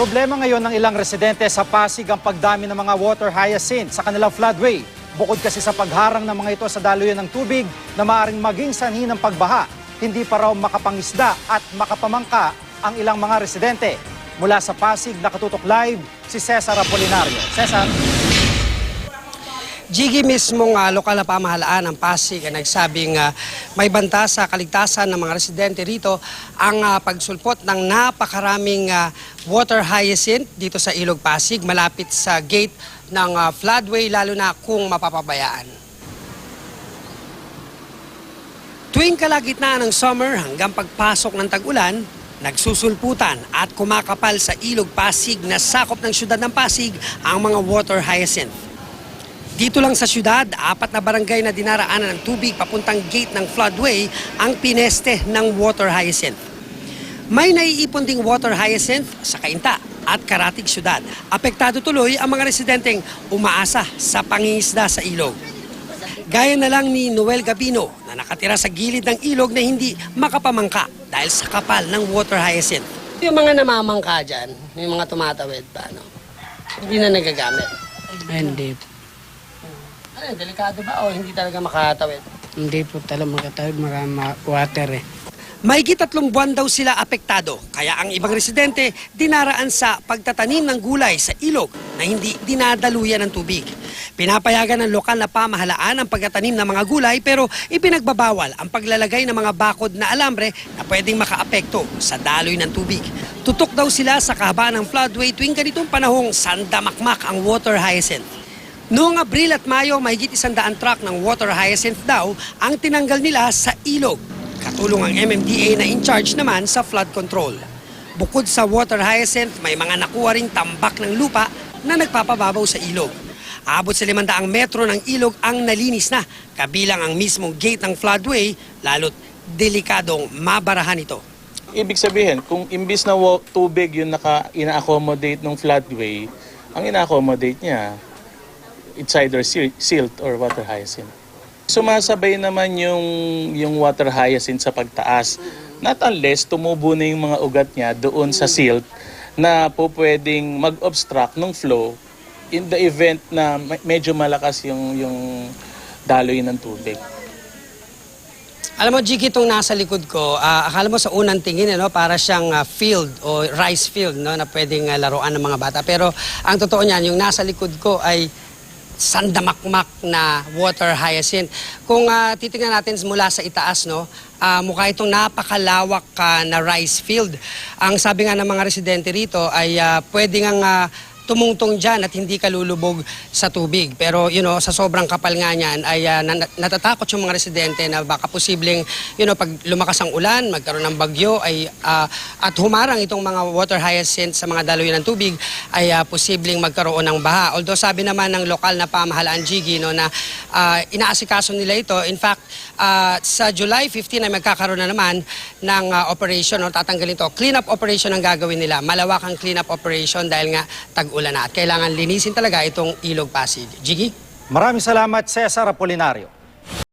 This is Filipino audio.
Problema ngayon ng ilang residente sa Pasig ang pagdami ng mga water hyacinth sa kanilang floodway. Bukod kasi sa pagharang ng mga ito sa daluyan ng tubig na maaaring maging sanhi ng pagbaha, hindi pa raw makapangisda at makapamangka ang ilang mga residente. Mula sa Pasig, nakatutok live si Cesar Apolinario. Cesar? Jiggy mismong uh, lokal na pamahalaan ng Pasig ay nagsabing ah, may banta sa kaligtasan ng mga residente rito ang ah, pagsulpot ng napakaraming ah, water hyacinth dito sa Ilog Pasig malapit sa gate ng ah, floodway lalo na kung mapapabayaan. Tuwing kalagitnaan ng summer hanggang pagpasok ng tag-ulan, nagsusulputan at kumakapal sa Ilog Pasig na sakop ng syudad ng Pasig ang mga water hyacinth. Dito lang sa syudad, apat na barangay na dinaraanan ng tubig papuntang gate ng floodway ang pineste ng water hyacinth. May naiipon ding water hyacinth sa Kainta at Karatig syudad. Apektado tuloy ang mga residenteng umaasa sa pangingisda sa ilog. Gaya na lang ni Noel Gabino na nakatira sa gilid ng ilog na hindi makapamangka dahil sa kapal ng water hyacinth. Yung mga namamangka dyan, yung mga tumatawid pa, no? hindi na nagagamit. Hindi. Ano, delikado ba o hindi talaga makatawid? Hindi po talaga makatawid, mga ma- water eh. Mahigit tatlong buwan daw sila apektado, kaya ang ibang residente dinaraan sa pagtatanim ng gulay sa ilog na hindi dinadaluyan ng tubig. Pinapayagan ng lokal na pamahalaan ang pagtatanim ng mga gulay pero ipinagbabawal ang paglalagay ng mga bakod na alambre na pwedeng makaapekto sa daloy ng tubig. Tutok daw sila sa kahabaan ng floodway tuwing ganitong panahong sandamakmak ang water hyacinth. Noong Abril at Mayo, mahigit isang daan truck ng water hyacinth daw ang tinanggal nila sa ilog. Katulong ang MMDA na in charge naman sa flood control. Bukod sa water hyacinth, may mga nakuha ring tambak ng lupa na nagpapababaw sa ilog. Abot sa 500 metro ng ilog ang nalinis na, kabilang ang mismong gate ng floodway, lalo't delikadong mabarahan ito. Ibig sabihin, kung imbis na tubig yung naka ina-accommodate ng floodway, ang ina-accommodate niya, it's either sil- silt or water hyacinth. Sumasabay naman yung, yung water hyacinth sa pagtaas. Not unless tumubo na yung mga ugat niya doon sa silt na po pwedeng mag-obstruct ng flow in the event na me- medyo malakas yung, yung daloy ng tubig. Alam mo, Jiki, itong nasa likod ko, ah, akala mo sa unang tingin, ano, para siyang ah, field o rice field no, na pwedeng ah, laruan ng mga bata. Pero ang totoo niyan, yung nasa likod ko ay sandamakmak na water hyacinth. Kung ah, titingnan natin mula sa itaas, no, ah, mukha itong napakalawak ah, na rice field. Ang sabi nga ng mga residente rito ay ah, pwede nga ah, tumungtong dyan at hindi ka lulubog sa tubig. Pero, you know, sa sobrang kapal nga niyan, ay nan- natatakot yung mga residente na baka posibleng, you know, pag lumakas ang ulan, magkaroon ng bagyo, ay, ah, at humarang itong mga water hyacinth sa mga daloy ng tubig, ay ah, posibleng magkaroon ng baha. Although sabi naman ng lokal na pamahalaan, Gigi, no, na ah, inaasikaso nila ito. In fact, ah, sa July 15 ay magkakaroon na naman ng ah, operation, no, tatanggalin ito. Clean-up operation ang gagawin nila. Malawakang clean-up operation dahil nga tag-ulan na. At kailangan linisin talaga itong ilog Pasig. Jiggy? Maraming salamat, Cesar Apolinario.